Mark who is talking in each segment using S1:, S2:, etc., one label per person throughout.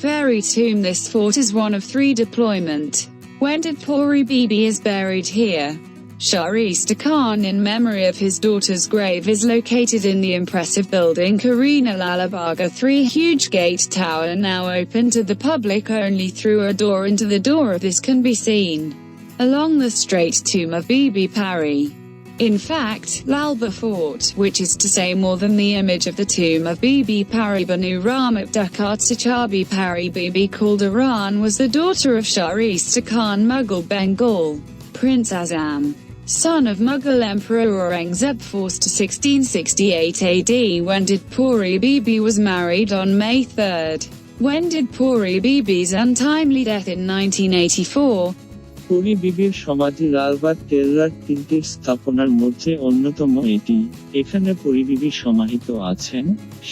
S1: Fairy Tomb This fort is one of three deployment. When did Puri Bibi is buried here? Shahrista Khan in memory of his daughter's grave is located in the impressive building Karina Lalabaga 3 huge gate tower now open to the public only through a door into the door of this can be seen. Along the straight tomb of Bibi Pari. In fact, Lalba Fort, which is to say more than the image of the tomb of Bibi Pari Banu Ramat Dukat Sachabi Pari Bibi called Iran was the daughter of Shahrista Khan Mughal Bengal, Prince Azam, son of Mughal Emperor Aurangzeb forced to 1668 AD when did Puri Bibi was married on May 3. When did Puri Bibi's untimely death in 1984?
S2: Puri বিবির সমাধি লালবাগ কেল্লার তিনটি স্থাপনার মধ্যে অন্যতম এটি। এখানে পরিবিবি সমাহিত আছেন।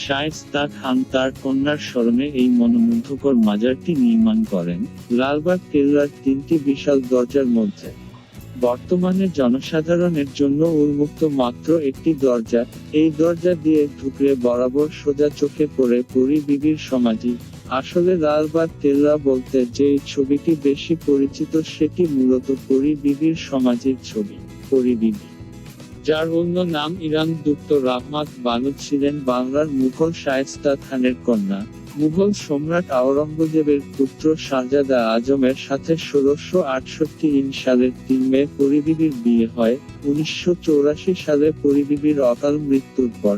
S2: শায়েস্তা খান তার কন্যার স্মরণে এই মনোমুগ্ধকর মাজারটি নির্মাণ করেন। লালবাগ কেল্লার তিনটি বিশাল দরজার মধ্যে। বর্তমানে জনসাধারণের জন্য উন্মুক্ত মাত্র একটি দরজা। এই দরজা দিয়ে ঢুকলে বরাবর সোজা চোখে পড়ে পুরী বিবির সমাধি। আসলে লালবাগ কেল্লা বলতে যে ছবিটি বেশি পরিচিত সেটি মূলত পরি বিবির সমাজের ছবি, পরি বিবি। যার অন্য নাম ইরান দুপ্ত রাহমাত বানু ছিলেন বাংলার মুঘল শায়েস্তা খানের কন্যা। মুঘল সম্রাট আওরঙ্গজেবের পুত্র শাহজাদা আজমের সাথে ষোলোশো আটষট্টি ইন সালের তিন মে পরিবিবির বিয়ে হয়। উনিশশো সালে পরিবিবির অকাল মৃত্যুর পর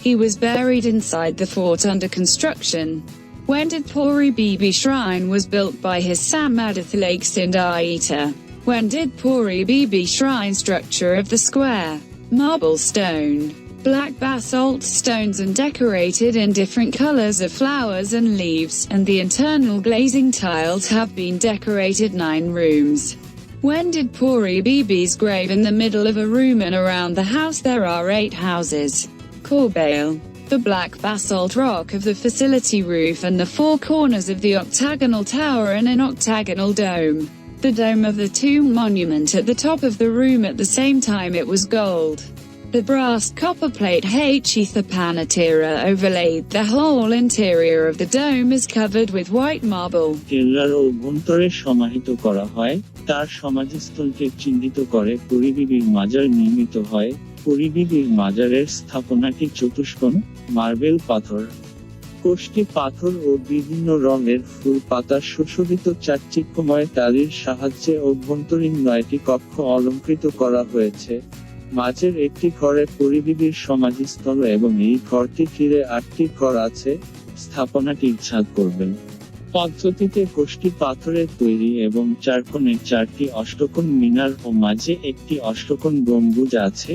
S1: He was buried inside the fort under construction. When did Puri Bibi Shrine was built by his Samadith Lake Sindaita? When did Puri Bibi Shrine structure of the square? Marble stone. Black basalt stones and decorated in different colors of flowers and leaves, and the internal glazing tiles have been decorated nine rooms. When did Puri Bibi's grave in the middle of a room and around the house there are eight houses. Corbail. The black basalt rock of the facility roof and the four corners of the octagonal tower and an octagonal dome. The dome of the tomb monument at the top of the room at the same time it was gold. The brass copper plate Hachitha Panatira overlaid the whole interior of the dome is covered with white marble.
S2: তার সমাধিস্থলকে চিহ্নিত করে পরিবিবির মাজার নির্মিত হয়। পরিবিবির মাজারের স্থাপনাটি চতুষ্কোণ, marble পাথর। কোষ্ঠী পাথর ও বিভিন্ন রঙের ফুল পাতা সুশোভিত চাকচিক্যময় টালির সাহায্যে অভ্যন্তরীণ নয়টি কক্ষ অলঙ্কৃত করা হয়েছে। মাঝের একটি ঘরে পরিবিবির সমাধিস্থল এবং এই ঘরটি ঘিরে আটটি ঘর আছে। স্থাপনাটি ছাদ করবেন। পদ্ধতিতে কোষ্ঠী পাথরের তৈরি এবং চারকোণে চারটি অষ্টকোণ মিনার ও মাঝে একটি অষ্টকোণ গম্বুজ আছে।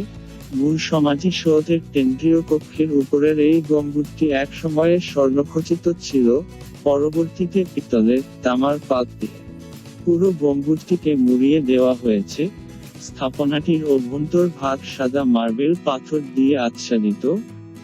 S2: মূল সমাধি সৌধের কেন্দ্রীয় কক্ষের উপরের এই গম্বুজটি এক সময়ে স্বর্ণখচিত ছিল, পরবর্তীতে পিতলের তামার পাত দিয়ে। পুরো গম্বুজটিকে মুড়িয়ে দেওয়া হয়েছে। স্থাপনাটির অভ্যন্তর ভাগ সাদা মার্বেল পাথর দিয়ে আচ্ছাদিত।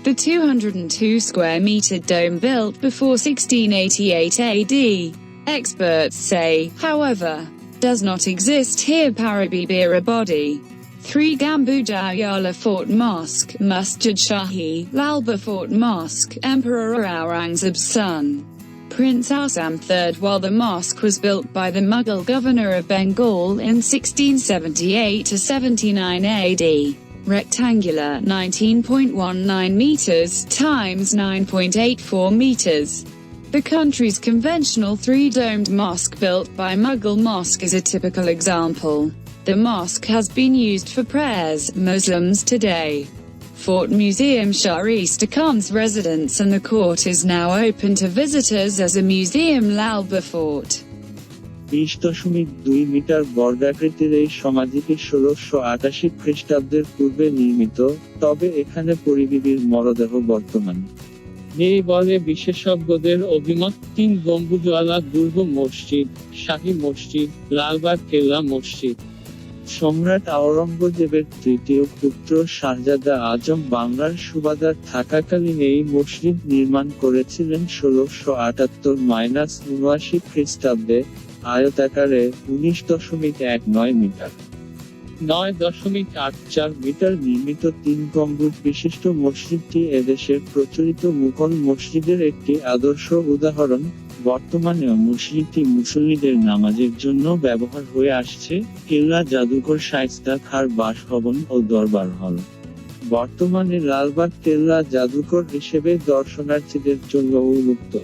S1: The 202 square meter dome built before 1688 AD, experts say, however, does not exist here Parabibira body. 3 Gambujayala Fort Mosque, Masjid Shahi, Lalba Fort Mosque, Emperor Aurangzeb's son. Prince Asam III while the mosque was built by the Mughal governor of Bengal in 1678 to 79 AD. Rectangular 19.19 meters times 9.84 meters. The country's conventional three-domed mosque built by Mughal mosque is a typical example. The mosque has been used for prayers, Muslims today. Fort Museum Shahrista Khan's residence and the court is now open to visitors as a museum Lalba Fort.
S2: বিশ দশমিক দুই metre বর্গাকৃতির এই সমাধিটি ষোলোশো আটাশি খ্রিস্টাব্দের পূর্বে নির্মিত, তবে এখানে পরিবিবির মরদেহ বর্তমান। এই বলে বিশেষজ্ঞদের অভিমত, তিন গম্বুজওয়ালা দুর্গ মসজিদ, শাহী মসজিদ, লালবাগ কেল্লা মসজিদ। সম্রাট আওরঙ্গজেবের তৃতীয় পুত্র শাহজাদা আজম বাংলার সুবাদার থাকাকালীন এই মসজিদ নির্মাণ করেছিলেন ষোলোশো আটাত্তর মাইনাস উনআশি খ্রিস্টাব্দে। আয়তাকারে উনিশ দশমিক এক নয় মিটার। নয় দশমিক আট চার মিটার নির্মিত তিন গম্বুজ বিশিষ্ট মসজিদটি এদেশের প্রচলিত মুঘল মসজিদের একটি আদর্শ উদাহরণ। বর্তমানেও মসজিদটি মুসল্লিদের নামাজের জন্য ব্যবহার হয়ে আসছে। কেল্লা জাদুঘর শাইস্তা খার বাসভবন ও দরবার হল। বর্তমানে লালবাগ কেল্লা জাদুঘর হিসেবে দর্শনার্থীদের জন্য উন্মুক্ত।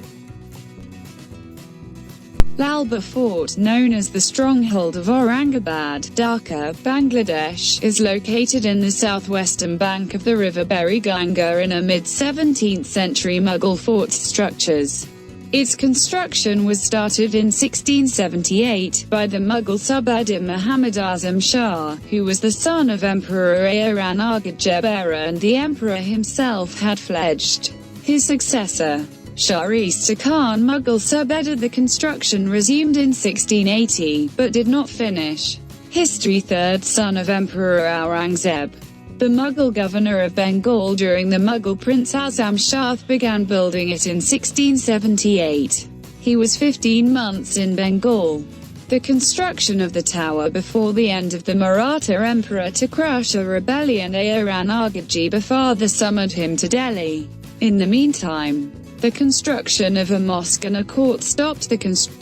S1: Lalba Fort, known as the stronghold of Aurangabad, Dhaka, Bangladesh, is located in the southwestern bank of the river Berry Ganga in a mid-17th century Mughal fort structures. Its construction was started in 1678 by the Mughal Subadar Muhammad Azam Shah, who was the son of Emperor Jebera and the emperor himself had fledged. His successor, Shahrista Khan Mughal Subedar the construction resumed in 1680, but did not finish. History Third son of Emperor Aurangzeb. The Mughal governor of Bengal during the Mughal Prince Azam Shah began building it in 1678. He was 15 months in Bengal. The construction of the tower before the end of the Maratha emperor to crush a rebellion Ayan Argaji father summoned him to Delhi. In the meantime, the construction of a mosque and a court stopped the construction.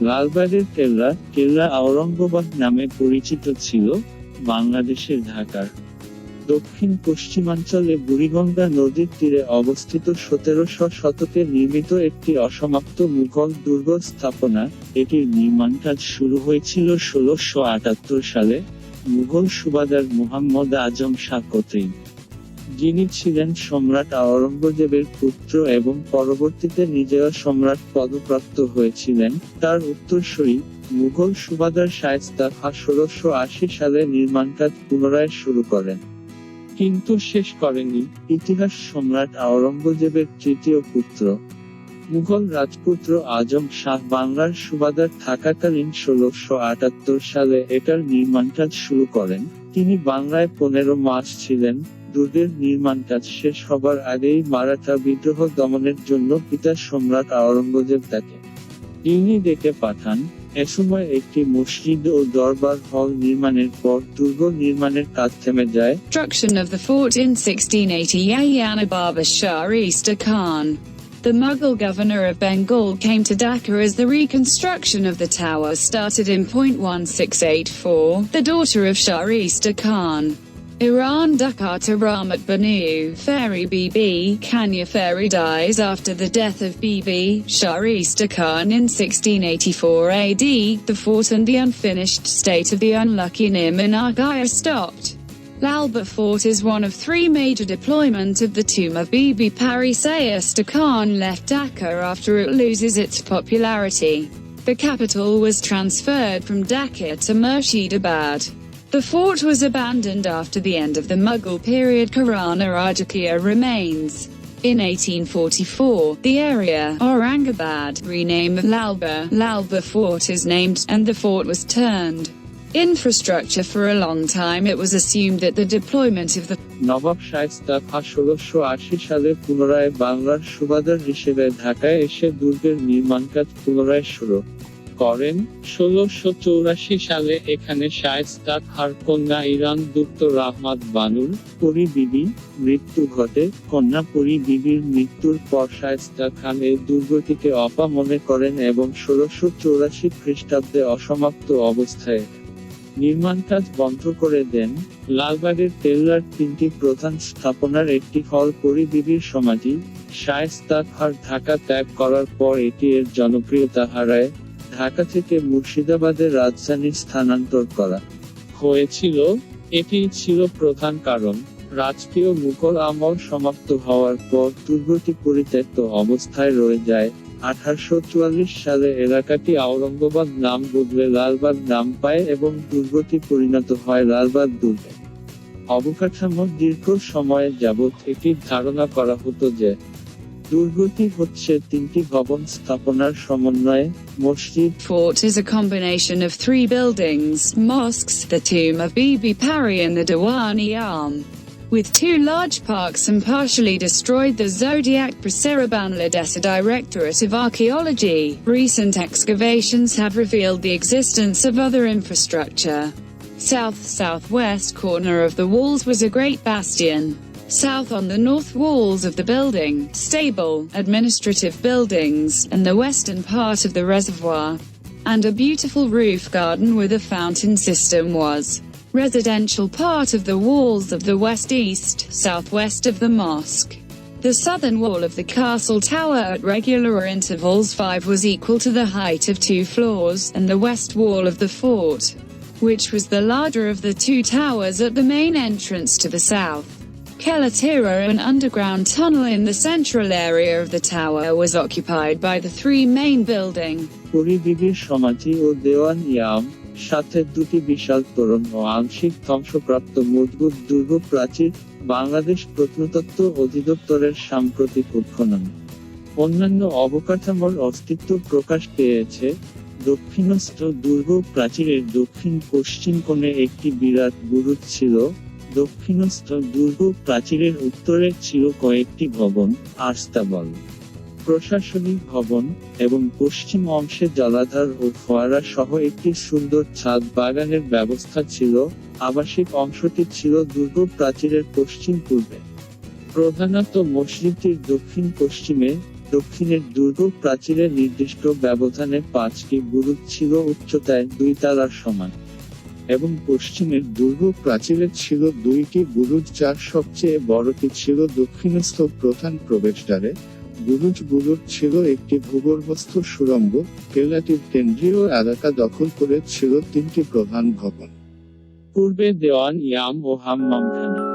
S2: লালবাগের Aurangabad নামে পরিচিত ছিল বাংলাদেশের ঢাকার দক্ষিণ পশ্চিমাঞ্চলে বুড়িগঙ্গা নদীর তীরে অবস্থিত সতেরোশো শতকে নির্মিত একটি অসমাপ্ত মুঘল দুর্গ স্থাপনা এটির নির্মাণ কাজ শুরু হয়েছিল ষোলোশো আটাত্তর সালে মুঘল সুবাদার মুহাম্মদ আজম শাহ কর্তৃক যিনি ছিলেন সম্রাট আওরঙ্গজেবের পুত্র এবং পরবর্তীতে নিজেও সম্রাট পদপ্রাপ্ত হয়েছিলেন, তার উত্তরসূরি মুঘল সুবাদার শায়েস্তা খা ষোলোশো আশি সালে নির্মাণ কাজ পুনরায় শুরু করেন। কিন্তু শেষ করেনি ইতিহাস সম্রাট আওরঙ্গজেবের তৃতীয় পুত্র। মুঘল রাজপুত্র আজম শাহ বাংলার সুবাদার থাকাকালীন ষোলোশো আটাত্তর সালে এটার নির্মাণ কাজ শুরু করেন, তিনি বাংলায় পনেরো মাস ছিলেন দুর্গের নির্মাণ কাজ শেষ হবার আগেই মারাঠা বিদ্রোহ দমনের জন্য পিতা সম্রাট আওরঙ্গজেব তাকে ইনি ডেকে পাঠান এসময় একটি মসজিদ ও দরবার হল নির্মাণের পর দুর্গ নির্মাণের কাজ থেমে যায়
S1: Construction of the fort in 1680 Ayana Baba Shah Khan. The Mughal governor of Bengal came to Dhaka as the reconstruction of the tower started in 0.1684, the daughter of Shah Easter Khan. Iran Dukkata Ramat Banu Fairy Bibi Kanya Fairy dies after the death of BB Shahista Khan in 1684 AD. The fort and the unfinished state of the unlucky Nimanagaya stopped. Lalba Fort is one of three major deployment of the tomb of Bibi Pari Sayasta Khan left Dhaka after it loses its popularity. The capital was transferred from Dhaka to Murshidabad. The fort was abandoned after the end of the Mughal period Karana Rajakya remains. In 1844, the area, Aurangabad, renamed Lalba, Lalba Fort is named, and the fort was turned. Infrastructure for a long time it was assumed that the deployment of the
S2: নবাব শায়েস্তা খা ষোলোশো আশি সালে পুনরায় বাংলার সুবাদার হিসেবে ঢাকায় এসে দুর্গের নির্মাণ কাজ পুনরায় শুরু করেন ষোলোশো চৌরাশি সালে এখানে শায়েস্তা খার কন্যা ইরান দুপ্ত রাহমাত বানুর পরি বিবি মৃত্যু ঘটে। কন্যা পরি বিবির মৃত্যুর পর শায়েস্তা খান এই দুর্গটিকে অপা মনে করেন এবং ষোলোশো চৌরাশি খ্রিস্টাব্দে অসমাপ্ত অবস্থায় নির্মাণ কাজ বন্ধ করে দেন। লালবাগের তেল্লার তিনটি প্রধান স্থাপনার একটি হল পরিবিবির সমাধি। শায়েস্তা খার ঢাকা ত্যাগ করার পর এটি এর জনপ্রিয়তা হারায়। ঢাকা থেকে মুর্শিদাবাদের রাজধানী স্থানান্তর করা হয়েছিল, এটি ছিল প্রধান কারণ। রাজকীয় মুঘল আমল সমাপ্ত হওয়ার পর দুর্গটি পরিত্যক্ত অবস্থায় রয়ে যায়। আঠারোশো চুয়াল্লিশ সালে এলাকাটি আওরঙ্গাবাদ নাম বদলে লালবাগ নাম পায় এবং দুর্গটি পরিণত হয় লালবাগ দুর্গে। অবকাঠামো দীর্ঘ সময় যাবৎ এটির ধারণা করা হতো যে দুর্গটি হচ্ছে তিনটি ভবন স্থাপনার সমন্বয়ে মসজিদ
S1: fort is a combination of three buildings, mosques, the tomb of Bibi Pari and the Dawani Arm. With two large parks and partially destroyed the Zodiac Prasera Bangladesh Directorate of Archaeology, recent excavations have revealed the existence of other infrastructure. South-southwest corner of the walls was a great bastion. South on the north walls of the building, stable, administrative buildings, and the western part of the reservoir. And a beautiful roof garden with a fountain system was residential part of the walls of the west-east, southwest of the mosque. The southern wall of the castle tower at regular intervals 5 was equal to the height of two floors, and the west wall of the fort, which was the larger of the two towers at the main entrance to the south. Kelatira, an underground tunnel in the central area of the tower, was occupied by the three main building.
S2: সমাধি ও দেওয়ান সাথে দুটি বিশাল তোরণ ও আংশিক ধ্বংসপ্রাপ্ত মজবুত দুর্গ প্রাচীর বাংলাদেশ প্রত্নতত্ত্ব অধিদপ্তরের সাম্প্রতিক উৎখনন। অন্যান্য অবকাঠামোর অস্তিত্ব প্রকাশ পেয়েছে। দক্ষিণস্থ দুর্গ প্রাচীরের দক্ষিণ পশ্চিম কোণে একটি বিরাট বুরুজ ছিল। দক্ষিণস্থ দুর্গ প্রাচীরের উত্তরে ছিল কয়েকটি ভবন, আস্তাবল। প্রশাসনিক ভবন এবং পশ্চিম অংশে জলাধার ও ফোয়ারা সহ একটি সুন্দর ছাদ বাগানের ব্যবস্থা ছিল, আবাসিক অংশটি ছিল দুর্গ প্রাচীরের পশ্চিম পূর্বে। প্রধানত মসজিদটির দক্ষিণ পশ্চিমে, দক্ষিণের দুর্গ প্রাচীরের নির্দিষ্ট ব্যবধানে পাঁচটি বুরুজ ছিল উচ্চতায় দুই তালার সমান। এবং পশ্চিমের দুর্গ প্রাচীরে ছিল দুইটি বুরুজ যার সবচেয়ে বড়টি ছিল দক্ষিণস্থ প্রধান প্রবেশদ্বারে। বুরুজগুলোর ছিল একটি ভূগর্ভস্থ সুড়ঙ্গ কেলাটির কেন্দ্রীয় এলাকা দখল করে ছিল তিনটি প্রধান ভবন। পূর্বে দেওয়ান ইয়াম ও হাম্মামখানা